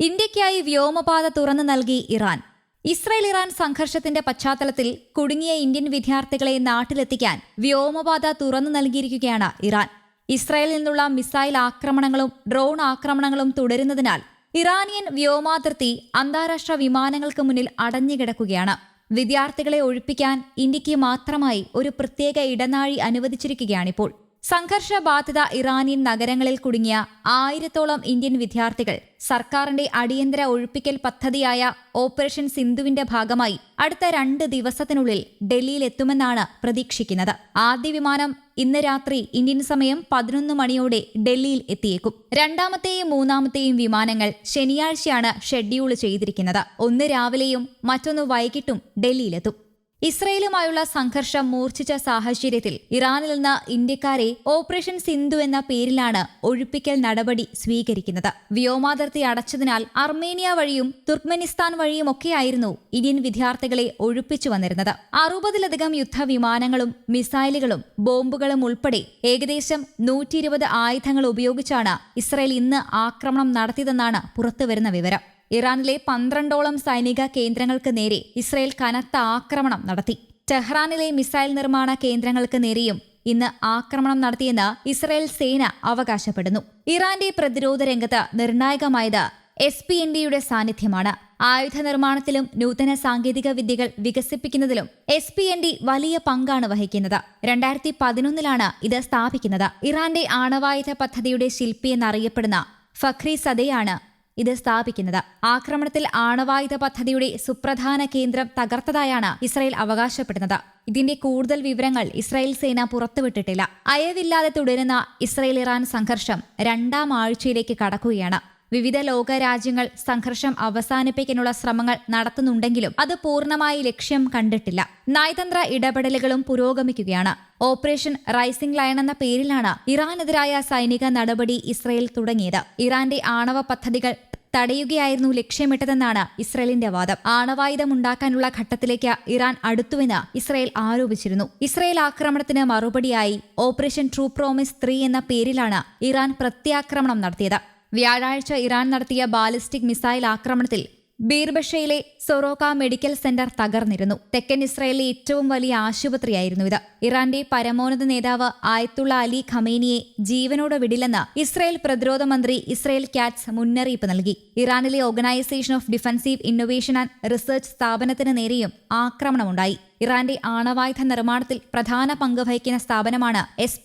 ഇന്ത്യയ്ക്കായി വ്യോമപാത തുറന്നു നൽകി ഇറാൻ. ഇസ്രായേൽ ഇറാൻ സംഘർഷത്തിന്റെ പശ്ചാത്തലത്തിൽ കുടുങ്ങിയ ഇന്ത്യൻ വിദ്യാർത്ഥികളെ നാട്ടിലെത്തിക്കാൻ വ്യോമപാത തുറന്നു നൽകിയിരിക്കുകയാണ് ഇറാൻ. ഇസ്രായേലിൽ നിന്നുള്ള മിസൈൽ ആക്രമണങ്ങളും ഡ്രോൺ ആക്രമണങ്ങളും തുടരുന്നതിനാൽ ഇറാനിയൻ വ്യോമാതിർത്തി അന്താരാഷ്ട്ര വിമാനങ്ങൾക്ക് മുന്നിൽ അടഞ്ഞുകിടക്കുകയാണ്. വിദ്യാർത്ഥികളെ ഒഴിപ്പിക്കാൻ ഇന്ത്യയ്ക്ക് മാത്രമായി ഒരു പ്രത്യേക ഇടനാഴി അനുവദിച്ചിരിക്കുകയാണിപ്പോൾ. സംഘർഷബാധിത ഇറാനിയൻ നഗരങ്ങളിൽ കുടുങ്ങിയ ആയിരത്തോളം ഇന്ത്യൻ വിദ്യാർത്ഥികൾ സർക്കാരിന്റെ അടിയന്തര ഒഴിപ്പിക്കൽ പദ്ധതിയായ ഓപ്പറേഷൻ സിന്ധുവിന്റെ ഭാഗമായി അടുത്ത രണ്ട് ദിവസത്തിനുള്ളിൽ ഡൽഹിയിലെത്തുമെന്നാണ് പ്രതീക്ഷിക്കുന്നത്. ആദ്യ വിമാനം ഇന്ന് രാത്രി ഇന്ത്യൻ സമയം പതിനൊന്ന് മണിയോടെ ഡൽഹിയിൽ എത്തിയേക്കും. രണ്ടാമത്തെയും മൂന്നാമത്തെയും വിമാനങ്ങൾ ശനിയാഴ്ചയാണ് ഷെഡ്യൂൾ ചെയ്തിരിക്കുന്നത്. ഒന്ന് രാവിലെയും മറ്റൊന്ന് വൈകിട്ടും ഡൽഹിയിലെത്തും. ഇസ്രയേലുമായുള്ള സംഘർഷം മൂർച്ഛിച്ച സാഹചര്യത്തിൽ ഇറാനിൽ നിന്ന് ഇന്ത്യക്കാരെ ഓപ്പറേഷൻ സിന്ധു എന്ന പേരിലാണ് ഒഴിപ്പിക്കൽ നടപടി സ്വീകരിക്കുന്നത്. വ്യോമാതിർത്തി അടച്ചതിനാൽ അർമേനിയ വഴിയും തുർക്ക്മെനിസ്ഥാൻ വഴിയുമൊക്കെയായിരുന്നു ഇന്ത്യൻ വിദ്യാർത്ഥികളെ ഒഴിപ്പിച്ചു വന്നിരുന്നത്. അറുപതിലധികം യുദ്ധവിമാനങ്ങളും മിസൈലുകളും ബോംബുകളും ഉൾപ്പെടെ ഏകദേശം നൂറ്റി ആയുധങ്ങൾ ഉപയോഗിച്ചാണ് ഇസ്രയേൽ ഇന്ന് ആക്രമണം നടത്തിയതെന്നാണ് പുറത്തുവരുന്ന വിവരം. ഇറാനിലെ പന്ത്രണ്ടോളം സൈനിക കേന്ദ്രങ്ങൾക്ക് നേരെ ഇസ്രയേൽ കനത്ത ആക്രമണം നടത്തി. ടെഹ്റാനിലെ മിസൈൽ നിർമ്മാണ കേന്ദ്രങ്ങൾക്ക് നേരെയും ഇന്ന് ആക്രമണം നടത്തിയെന്ന് ഇസ്രയേൽ സേന അവകാശപ്പെടുന്നു. ഇറാന്റെ പ്രതിരോധ രംഗത്ത് നിർണായകമായത് എസ് പി എൻ ഡിയുടെ സാന്നിധ്യമാണ്. ആയുധ നിർമ്മാണത്തിലും നൂതന സാങ്കേതിക വിദ്യകൾ വികസിപ്പിക്കുന്നതിലും എസ് പി എൻ ഡി വലിയ പങ്കാണ് വഹിക്കുന്നത്. രണ്ടായിരത്തി പതിനൊന്നിലാണ് ഇത് സ്ഥാപിക്കുന്നത്. ഇറാന്റെ ആണവായുധ പദ്ധതിയുടെ ശില്പി എന്നറിയപ്പെടുന്ന ഫഖ്രി സദയാണ് ഇത് സ്ഥാപിക്കുന്നത്. ആക്രമണത്തിൽ ആണവായുധ പദ്ധതിയുടെ സുപ്രധാന കേന്ദ്രം തകർത്തതായാണ് ഇസ്രായേൽ അവകാശപ്പെടുന്നത്. ഇതിന്റെ കൂടുതൽ വിവരങ്ങൾ ഇസ്രായേൽ സേന പുറത്തുവിട്ടിട്ടില്ല. അയവില്ലാതെ തുടരുന്ന ഇസ്രായേൽ ഇറാൻ സംഘർഷം രണ്ടാം ആഴ്ചയിലേക്ക് കടക്കുകയാണ്. വിവിധ ലോക രാജ്യങ്ങൾ സംഘർഷം അവസാനിപ്പിക്കാനുള്ള ശ്രമങ്ങൾ നടത്തുന്നുണ്ടെങ്കിലും അത് പൂർണമായി ലക്ഷ്യം കണ്ടിട്ടില്ല. നയതന്ത്ര ഇടപെടലുകളും പുരോഗമിക്കുകയാണ്. ഓപ്പറേഷൻ റൈസിംഗ് ലയൺ എന്ന പേരിലാണ് ഇറാനെതിരായ സൈനിക നടപടി ഇസ്രയേൽ തുടങ്ങിയത്. ഇറാന്റെ ആണവ പദ്ധതികൾ തടയുകയായിരുന്നു ലക്ഷ്യമിട്ടതെന്നാണ് ഇസ്രയേലിന്റെ വാദം. ആണവായുധമുണ്ടാക്കാനുള്ള ഘട്ടത്തിലേക്ക് ഇറാൻ അടുത്തുവെന്ന് ഇസ്രയേൽ ആരോപിച്ചിരുന്നു. ഇസ്രയേൽ ആക്രമണത്തിന് മറുപടിയായി ഓപ്പറേഷൻ ട്രൂ പ്രോമിസ് ത്രീ എന്ന പേരിലാണ് ഇറാൻ പ്രത്യാക്രമണം നടത്തിയത്. വ്യാഴാഴ്ച ഇറാൻ നടത്തിയ ബാലിസ്റ്റിക് മിസൈൽ ആക്രമണത്തിൽ ബീർബഷയിലെ സൊറോക്ക മെഡിക്കൽ സെന്റർ തകർന്നിരുന്നു. തെക്കൻ ഇസ്രായേലിലെ ഏറ്റവും വലിയ ആശുപത്രിയായിരുന്നു ഇത്. ഇറാന്റെ പരമോന്നത നേതാവ് ആയത്തുള്ള അലി ഖമേനിയെ ജീവനോടെ വിടില്ലെന്ന് ഇസ്രായേൽ പ്രതിരോധ മന്ത്രി ഇസ്രായേൽ കാറ്റ്സ് മുന്നറിയിപ്പ് നൽകി. ഇറാനിലെ organisation of defensive innovation and research സ്ഥാപനത്തിന് നേരെയും ആക്രമണമുണ്ടായി. ഇറാന്റെ ആണവായുധ നിർമ്മാണത്തിൽ പ്രധാന പങ്ക് വഹിക്കുന്ന സ്ഥാപനമാണ് S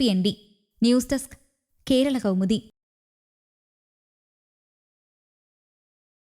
news desk Kerala Kaumudi.